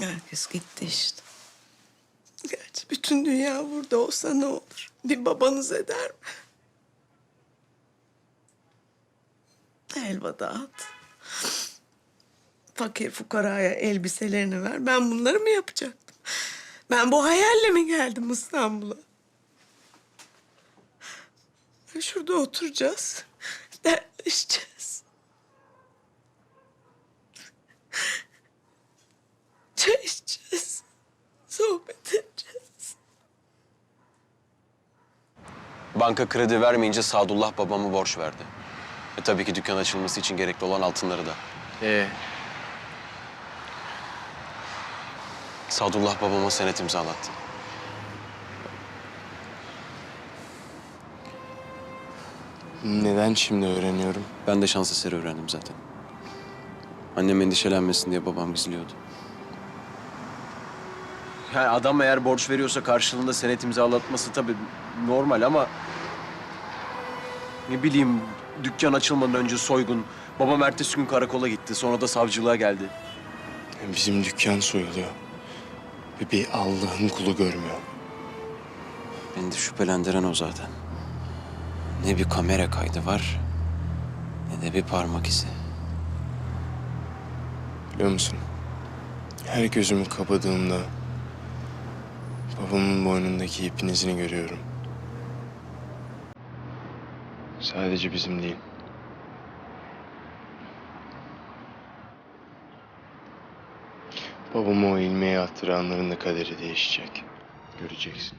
Herkes gitti işte. Gerçi bütün dünya burada olsa ne olur? Bir babanız eder mi? Helva dağıt. Fakir fukaraya elbiselerini ver. Ben bunları mı yapacaktım? Ben bu hayalle mi geldim İstanbul'a? Şurada oturacağız. Dertleşeceğiz. Çay içeceğiz. Sohbet edeceğiz. Banka kredi vermeyince Sadullah babamı borç verdi. E tabii ki dükkan açılması için gerekli olan altınları da. Ee, Sadullah babama senet imzalattı. neden şimdi öğreniyorum? Ben de şans eseri öğrendim zaten. Annem endişelenmesin diye babam gizliyordu. Yani adam eğer borç veriyorsa karşılığında senet imzalatması tabii normal ama... Ne bileyim dükkan açılmadan önce soygun. Babam ertesi gün karakola gitti. Sonra da savcılığa geldi. Bizim dükkan soyuluyor. Ve bir Allah'ın kulu görmüyor. Beni de şüphelendiren o zaten. Ne bir kamera kaydı var ne de bir parmak izi. Biliyor musun? Her gözümü kapadığımda babamın boynundaki ipin izini görüyorum. Sadece bizim değil. Babamı o ilmeğe attıranların da kaderi değişecek. Göreceksin.